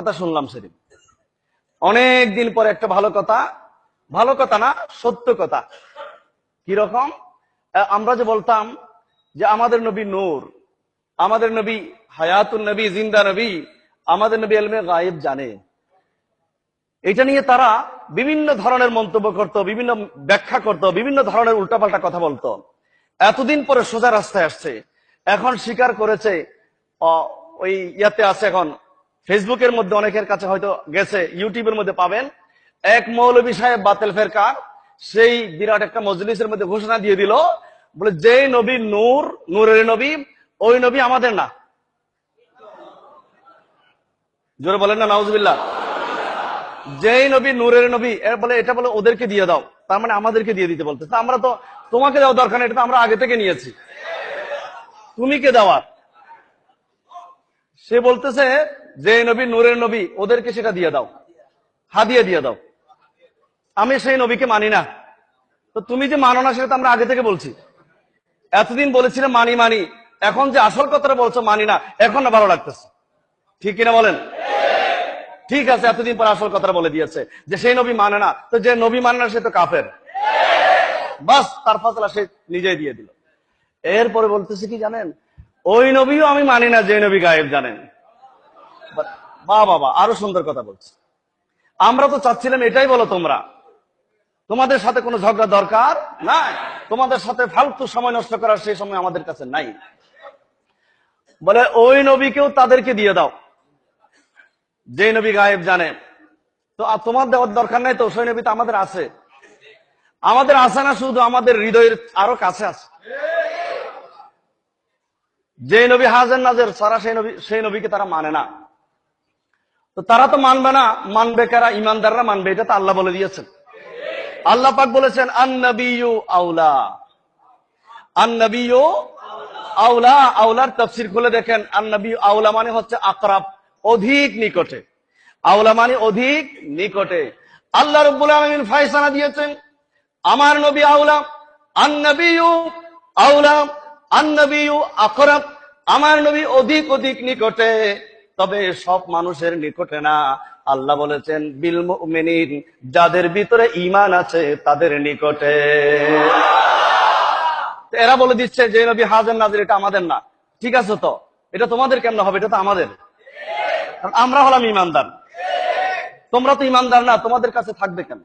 কথা শুনলাম, সেদিন। অনেক দিন পরে একটা ভালো কথা ভালো কথা না, সত্য কথা। কীরকম আমরা যে বলতাম যে আমাদের নবী নূর, আমাদের নবী হায়াতুল নবী, জিন্দা নবী, আমাদের নবী এলমে গায়েব জানে। এটা নিয়ে তারা বিভিন্ন ধরনের মন্তব্য করত, বিভিন্ন ব্যাখ্যা করত, বিভিন্ন ধরনের উল্টাপাল্টা কথা বলতো। এতদিন পরে সোজা রাস্তায় আসছে। এখন স্বীকার করেছে ওই ইয়াতে আছে এখন ফেসবুকের মধ্যে অনেকের কাছে হয়তো গেছে, ইউটিউবের মধ্যে পাবেন। এক মৌলবী সাহেব বাতেল ফেরকার, সেই বিরাট একটা মজলিসের মধ্যে ঘোষণা দিয়ে দিল, বলে যে নবী নূর, নূরের নবী, ওই নবী আমাদের না। জোরে বলেন না, নাউজুবিল্লাহ। যেই নবী নূরের নবী এর বলে, এটা বলে, ওদেরকে দিয়ে দাও। তার মানে আমাদেরকে দিয়ে দিতে বলতে আমরা তো, তোমাকে দেওয়া দরকার এটা তো আমরা আগে থেকে নিয়েছি। তুমি কে দেওয়ার? সে বলতেছে যে নবী নূরের নবী, ওদেরকে সেটা দিয়ে দাও। হাদিয়ে দিয়ে দাও। আমি সেই নবীকে মানি না। তো তুমি যে মানো না, সেটা তো আমরা আগে থেকে বলছি। এতদিন বলেছিলাম, মানি মানি। এখন যে আসল কথাটা বলছো, মানি না। এখন না, ভালো লাগতেছে। ঠিক কিনা বলেন? ঠিক আছে, এতদিন পর আসল কথাটা বলে দিয়েছে যে সেই নবী মানে না। তো যে নবী মানে না, সে তো কাফের। বাস, তার ফসলা সে নিজেই দিয়ে দিল। এরপরে বলতেছে কি জানেন? ওই নবীও আমি মানি না, যে নবী গায়েব জানেন। বা বাবা আরও সুন্দর কথা বলছে। আমরা তো চাচ্ছিলাম এটাই বলো তোমরা। তোমাদের সাথে কোনো ঝগড়া দরকার নাই? তোমাদের সাথে ফালতু সময় নষ্ট করার সেই সময় আমাদের কাছে নাই। বলে, ওই নবীকেও তাদেরকে দিয়ে দাও। যে নবী গায়েব জানে। তো তোমার দেওয়ার দরকার নাই তো? সেই নবী তো আমাদের আছে। আমাদের আছে না শুধু আমাদের হৃদয়ের আরও কাছে আছে। যে নবী হাজের নাজের, সারা সেই নবী সেই নবীকে তারা মানে না। তো তারা তো মানবে না, মানবে কারা? ইমানদাররা মানবে, এটা তো আল্লাহ বলে দিয়েছেন। আল্লাহ পাক বলেছেন আন্নবিউ আউলা আন্নবিউ আউলা আউলার তফসির খুলে দেখেন আন্নবী আউলা মানে হচ্ছে আকরাব, অধিক নিকটে। আউলা মানে অধিক নিকটে। আল্লাহ রব্বুল আলমিন ফায়সানা দিয়েছেন, আমার নবী আউলা আন্নবিউ আউলা আন্নবিউ আকরাব, আমার নবী অধিক অধিক নিকটে। তবে সব মানুষের নিকটে না। আল্লাহ বলেছেন, বিল মুমিনিন, যাদের ভিতরে ঈমান আছে তাদের নিকটে। এরা বলে দিচ্ছে যে নবী হাজার নাজির, এটা আমাদের না। ঠিক আছে তো? এটা তোমাদের কেমন হবে? এটা তো আমাদের। আমরা হলাম ইমানদার তোমরা তো ইমানদার না, তোমাদের কাছে থাকবে কেন?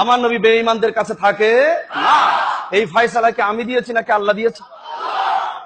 আমার নবী বেঈমানদের কাছে থাকে না। এই কি আমি দিয়েছি নাকি আল্লাহ দিয়েছে?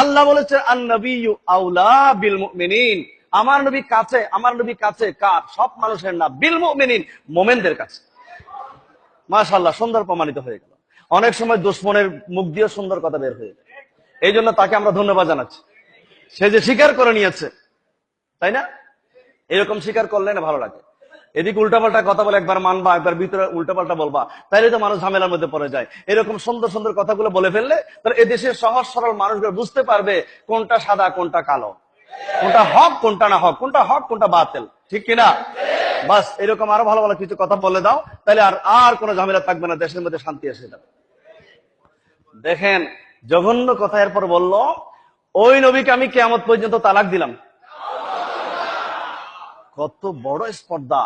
আল্লাহ বলেছে আন্নবী আউলা বিল মুমিনিন। আমার নবী কাছে, আমার নবী কাছে কার? সব মানুষের না বিল মুমিনিন, মোমেনদের কাছে। মাশাআল্লাহ, সুন্দর প্রমাণিত হয়ে গেল। অনেক সময় দুশ্মনের মুখ দিয়ে সুন্দর কথা বের হয়ে যায়। এই জন্য তাকে আমরা ধন্যবাদ জানাচ্ছি। সে যে স্বীকার করে নিয়েছে, তাই না? এরকম স্বীকার করলে না ভালো লাগে। এদিকে উল্টাপাল্টা কথা বলে একবার মানবা, একবার ভিতরে উল্টাপাল্টা বলবা, তাইলে তো মানুষ ঝামেলার মধ্যে পড়ে যায়। এরকম সুন্দর সুন্দর কথাগুলো বলে ফেললে, তাহলে এদেশের সহজ সরল মানুষগুলো বুঝতে পারবে কোনটা সাদা, কোনটা কালো। কোনটা হক, কোনটা না হক, কোনটা হক, কোনটা বাতিল। ঠিক কিনা? বাস, এরকম আরও ভালো ভালো কিছু কথা বলে দাও, তাহলে আর আর কোনো ঝামেলা থাকবে না, দেশের মধ্যে শান্তি এসে যাবে। দেখেন, জঘন্য কথা এরপর বলল, ওই নবীকে আমি কেমত পর্যন্ত তালাক দিলাম। কত বড় স্পর্ধা।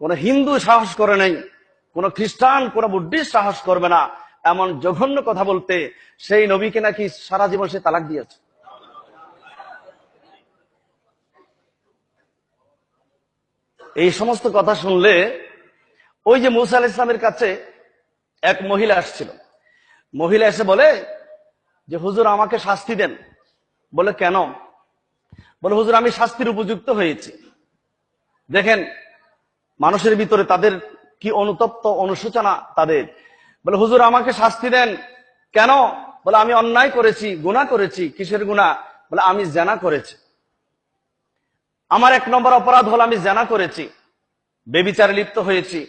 কোন হিন্দু সাহস করে নাই, কোন খ্রিস্টান, কোন বুদ্ধিস্ট সাহস করবে না, এমন জঘন্য কথা বলতে সেই নবীকে নাকি সারা জীবন সে তালাক দিয়েছে। এই সমস্ত কথা শুনলে ওই যে মুসা আল ইসলামের কাছে এক মহিলা আসছিল। মহিলা এসে বলে যে, হুজুর, আমাকে শাস্তি দেন। বলে, কেন? বলে, হুজুর, আমি শাস্তির উপযুক্ত হয়েছি। দেখেন, মানুষের ভিতরে তাদের কি অনুতপ্ত অনুশোচনা তাদের। বলে, হুজুর, আমাকে শাস্তি দেন। কেন? বলে, আমি অন্যায় করেছি গুণা করেছি। কিসের গুণা বলে, আমি জেনা করেছি। আমার এক নম্বর অপরাধ হলো আমি জানা করেছি, বেবিচারে লিপ্ত হয়েছি।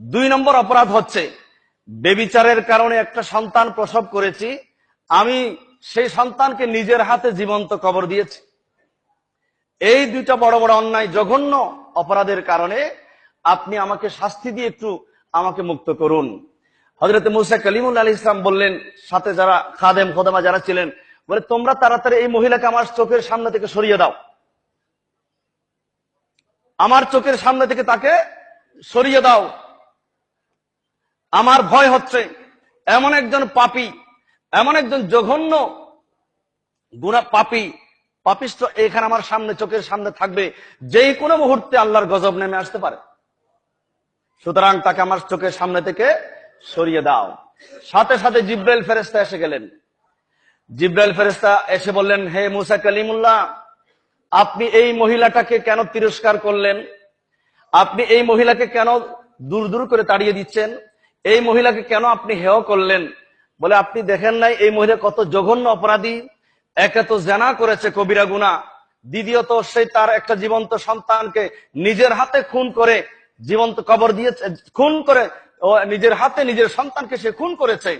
দুই নম্বর অপরাধ হচ্ছে, বেবিচারের কারণে একটা সন্তান প্রসব করেছি, আমি সেই সন্তানকে নিজের হাতে জীবন্ত কবর দিয়েছি। এই দুইটা বড় বড় অন্যায় জঘন্য অপরাধের কারণে আপনি আমাকে শাস্তি দিয়ে একটু আমাকে মুক্ত করুন। হজরত মুসা কালিমুল আলী ইসলাম বললেন, সাথে যারা খাদেম খোদামা যারা ছিলেন, বলে, তোমরা তাড়াতাড়ি এই মহিলাকে আমার চোখের সামনে থেকে সরিয়ে দাও। আমার চোখের সামনে থেকে তাকে সরিয়ে দাও। আমার ভয় হচ্ছে এমন একজন পাপী, এমন একজন জঘন্য গুণা পাপী পাপিষ্ট এখানে আমার সামনে, চোখের সামনে থাকবে, যেই কোনো মুহূর্তে আল্লাহর গজব নেমে আসতে পারে। সুতরাং তাকে আমার চোখের সামনে থেকে সরিয়ে দাও। সাথে সাথে জিব্রাইল ফেরেস্তা এসে গেলেন। জিব্রাইল ফেরেস্তা এসে বললেন, হে মুসা কালিমুল্লাহ আপনি এই মহিলাটাকে কেন তিরস্কার করলেন? আপনি এই মহিলাকে কেন দূর দূর করে তাড়িয়ে দিচ্ছেন? এই মহিলাকে কেন আপনি হেয় করলেন? বলে, আপনি দেখেন নাই, এই মহিলা কত জঘন্য অপরাধী। একে তো জানা করেছে কবিরা গুনা দ্বিতীয়ত, সে তার একটা জীবন্ত সন্তানকে নিজের হাতে খুন করে জীবন্ত কবর দিয়েছে, খুন করে নিজের হাতে নিজের সন্তানকে সে খুন করেছে।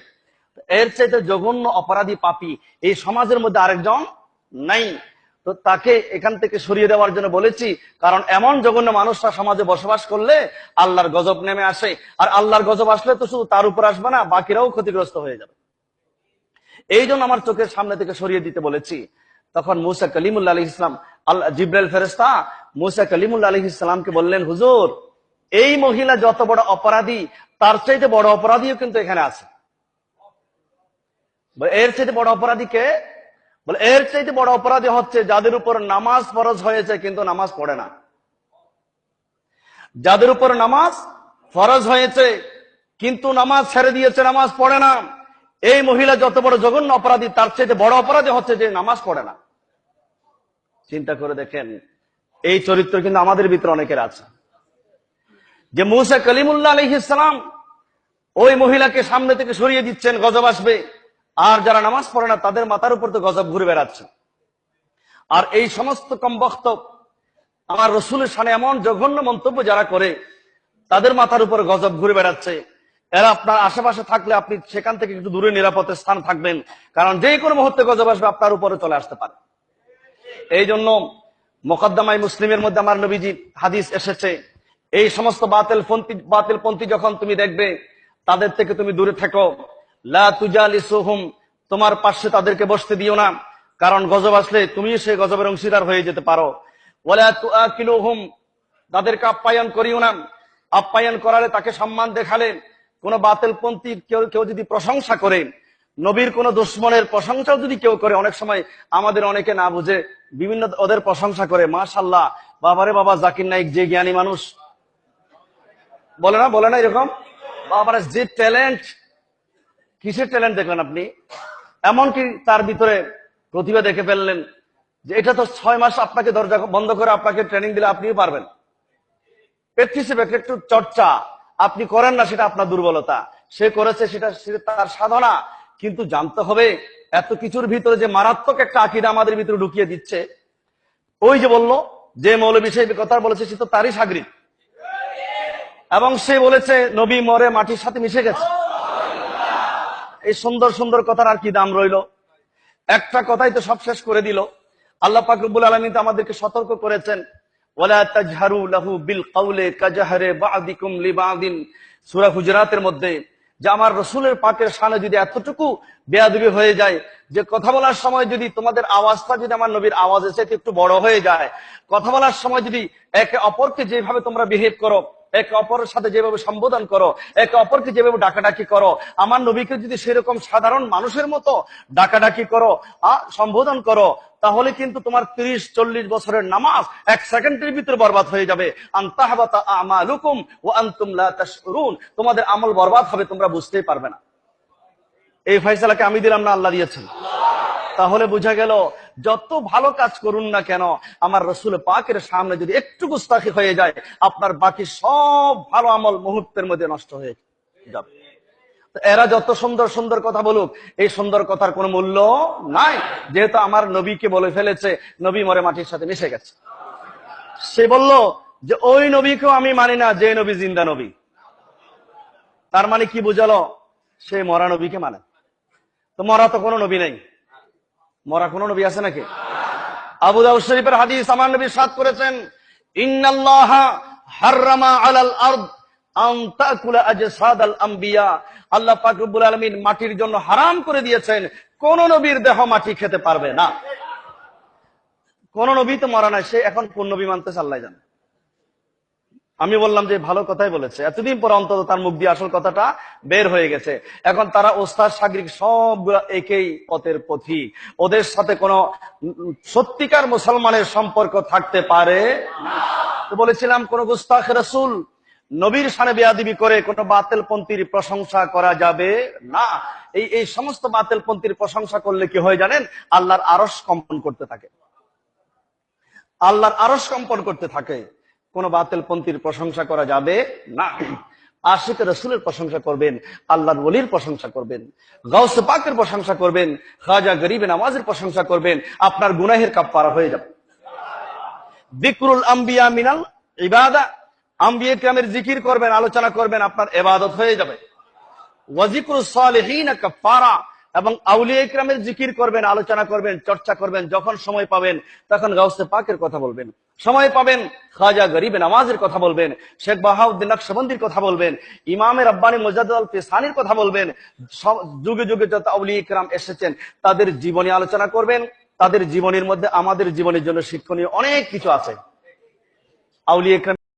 এর চাইতে জঘন্য অপরাধী পাপী এই সমাজের মধ্যে আরেকজন নাই। তো তাকে এখান থেকে সরিয়ে দেওয়ার জন্য বলেছি, কারণ এমন জঘন্য মানুষরা সমাজে বসবাস করলে আল্লাহর গজব নেমে আসে। আর আল্লাহর গজব আসলে তো শুধু তার উপর আসবে না, বাকিরাও ক্ষতিগ্রস্ত হয়ে যাবে। এই জন্য আমার চোখের সামনে থেকে সরিয়ে দিতে বলেছি। তখন মুসা কলিমুল্লা আলী ইসলাম আল্লাহ জিব্রাইল ফেরেস্তা মুসা কলিমুল্লা আলী ইসলামকে বললেন, হুজুর, এই মহিলা যত বড় অপরাধী, তার চাইতে বড় অপরাধীও কিন্তু এখানে আছে। এর চাইতে বড় অপরাধী কে? বলে, এর চাইতে বড় অপরাধী হচ্ছে যাদের উপর নামাজ ফরজ হয়েছে কিন্তু নামাজ পড়ে না। যাদের উপর নামাজ ফরজ হয়েছে কিন্তু নামাজ ছেড়ে দিয়েছে, নামাজ পড়ে না। এই মহিলা যত বড় জঘন্য অপরাধী, তার চাইতে বড় অপরাধী হচ্ছে যে নামাজ পড়ে না। চিন্তা করে দেখেন, এই চরিত্র কিন্তু আমাদের ভিতরে অনেকের আছে। যে মুসা কলিমুল্লাহ আলহিসাম ওই মহিলাকে সামনে থেকে সরিয়ে দিচ্ছেন, গজব আসবে। আর যারা নামাজ পড়ে না, তাদের মাথার উপর তো গজব ঘুরে বেড়াচ্ছে। আর এই সমস্ত কমবক্ত, আমার রসুলের সামনে এমন জঘন্য মন্তব্য যারা করে, তাদের মাথার উপর গজব ঘুরে বেড়াচ্ছে। এরা আপনার আশেপাশে থাকলে আপনি সেখান থেকে একটু দূরে নিরাপদে স্থান থাকবেন, কারণ যে কোনো মুহূর্তে গজব আসবে, আপনার উপরে চলে আসতে পারে। এই জন্য মোকদ্দমাই মুসলিমের মধ্যে আমার নবীজি হাদিস এসেছে, এই সমস্ত বাতিল বাতিল পন্থী যখন তুমি দেখবে, তাদের থেকে তুমি দূরে থাকো। তোমার পাশে তাদেরকে বসতে দিও না, কারণ গজব আসলে তুমি সেই গজবের অংশীদার হয়ে যেতে পারো। ওলা তুআকিলুহুম, তাদেরকে আপ্যায়ন করিও না। আপ্যায়ন করালে তাকে সম্মান দেখালে কোন বাতিলপন্থী কেউ কেউ যদি প্রশংসা করে, নবীর কোন দুশ্মনের প্রশংসাও যদি কেউ করে, অনেক সময় আমাদের অনেকে না বুঝে, বিভিন্ন ওদের প্রশংসা করে মাশাল্লাহ বাবারে বাবা, জাকির নাইক যে জ্ঞানী মানুষ। বলে না বলে না এরকম? বাবারে, যে ট্যালেন্ট কিসের ট্যালেন্ট দেখলেন আপনি? এমনকি তার ভিতরে প্রতিভা দেখে ফেললেন যে এটা তো ছয় মাস আপনাকে দরজা বন্ধ করে আপনাকে ট্রেনিং দিলে আপনিও পারবেন। প্র্যাকটিসিপেট একটু চর্চা। আপনি করেন না সেটা আপনার দুর্বলতা। সে করেছে সেটা সেটা তার সাধনা। কিন্তু জানতে হবে এত কিছুর ভিতরে যে মারাত্মক একটা আকিদা আমাদের ভিতরে ঢুকিয়ে দিচ্ছে। ওই যে বলল, যে মৌলবী সেই কথা বলেছে, সে তো তারই সাগরিক এবং সে বলেছে, নবী মরে মাটির সাথে মিশে গেছে। এই সুন্দর সুন্দর কথার আর কি দাম রইল? একটা কথাই তো সব শেষ করে দিল। আল্লাহ পাক রব্বুল আলামিন তো আমাদেরকে সতর্ক করেছেন। মধ্যে যে আমার রসুলের যদি এতটুকু হয়ে যায়, যে কথা বলার সময় যদি তোমাদের আওয়াজটা যদি আমার নবীর আওয়াজ এসে একটু বড় হয়ে যায়, কথা বলার সময় যদি একে অপরকে যেভাবে তোমরা বিহেভ করো একে অপরের সাথে যেভাবে সম্বোধন করো, একে অপরকে যেভাবে ডাকাডাকি করো, আমার নবীকে যদি সেরকম সাধারণ মানুষের মতো ডাকাডাকি করো সম্বোধন করো, তাহলে কিন্তু তোমার তিরিশ, চল্লিশ বছরের নামাজ এক সেকেন্ডের ভিতরে বরবাদ হয়ে যাবে। তোমাদের আমল বরবাদ হবে, তোমরা বুঝতেই পারবে না। এই ফয়সালাকে আমি দিলাম না, আল্লাহ দিয়েছেন। তাহলে বোঝা গেল যত ভালো কাজ করুন না কেন, আমার রসুল পাকের সামনে যদি একটু গুস্তাখি হয়ে যায়, আপনার বাকি সব ভালো আমল মুহূর্তের মধ্যে নষ্ট হয়ে যাবে। এরা যত সুন্দর সুন্দর কথা বলুক, এই সুন্দর কথার কোনো মূল্য নাই। যেহেতু আমার নবীকে বলে ফেলেছে, নবী মরে মাটির সাথে মিশে গেছে। সে বলল যে, ওই নবীকেও আমি মানি না, যে নবী জিন্দা নবী। তার মানে কি বুঝালো? সে মরা নবীকে মানে। তো মরা তো কোনো নবী নেই। মরা কোন নবী আছে নাকি? আবু দাউদ শরীফের হাদিস আমার নবী সাদ করেছেন, ইন্নাল্লাহ হাররামা আলাল আরদ আল্লাহ পাক রব্বুল আলামিন মাটির জন্য হারাম করে দিয়েছেন, কোন নবীর দেহ মাটি খেতে পারবে না। কোন নবী তো মরা নাই, সে এখন কোন নবী মানতে চাল্লাই জানে। আমি বললাম যে ভালো কথাই বলেছে। এতদিন পর অন্তত তার মুখ দিয়ে আসল কথাটা বের হয়ে গেছে। এখন তারা ওস্তাদ, সাগরিক সবগুলা একই পথের পথি। ওদের সাথে কোনো সত্যিকার মুসলমানের সম্পর্ক থাকতে পারে বলেছিলাম, কোন গুস্তাখ রসুল নবীর সানে বেয়াদিবি করে কোন বাতেল পন্থীর প্রশংসা করা যাবে না। এই এই সমস্ত বাতেল পন্থীর প্রশংসা করলে কি হয় জানেন? আল্লাহর আরস কম্পন করতে থাকে। আল্লাহর আরস কম্পন করতে থাকে। কোন বাতেল পন্থীর প্রশংসা করা যাবে না। আশিক রসুলের প্রশংসা করবেন, আল্লাহর ওলির প্রশংসা করবেন, গাউসে পাকের প্রশংসা করবেন, খাজা গরিবে নামাজের প্রশংসা করবেন, আপনার গুনাহের কাপ্পারা হয়ে যাবে। দিকরুল আম্বিয়া মিনাল ইবাদা, আম্বিয়া কামের জিকির করবেন, আলোচনা করবেন, আপনার এবাদত হয়ে যাবে। ওয়াজিকুর সালেহীন কাফারা এবং আউলিয়া ইকরামের জিকির করবেন, আলোচনা করবেন, চর্চা করবেন, যখন সময় পাবেন, তখন গাউসে পাকের কথা বলবেন। সময় পাবেন, খাজা গরিবে নামাজের কথা বলবেন, শেখ বাহাউদ্দিন নকশবন্দির কথা বলবেন ইমামের আব্বানি মুজাদ আল ফিসানির কথা বলবেন যুগে যুগে যত আউলিয়া ইকরাম এসেছেন, তাদের জীবনী আলোচনা করবেন, তাদের জীবনের মধ্যে আমাদের জীবনের জন্য শিক্ষণীয় অনেক কিছু আছে। আউলিয়া ইকরাম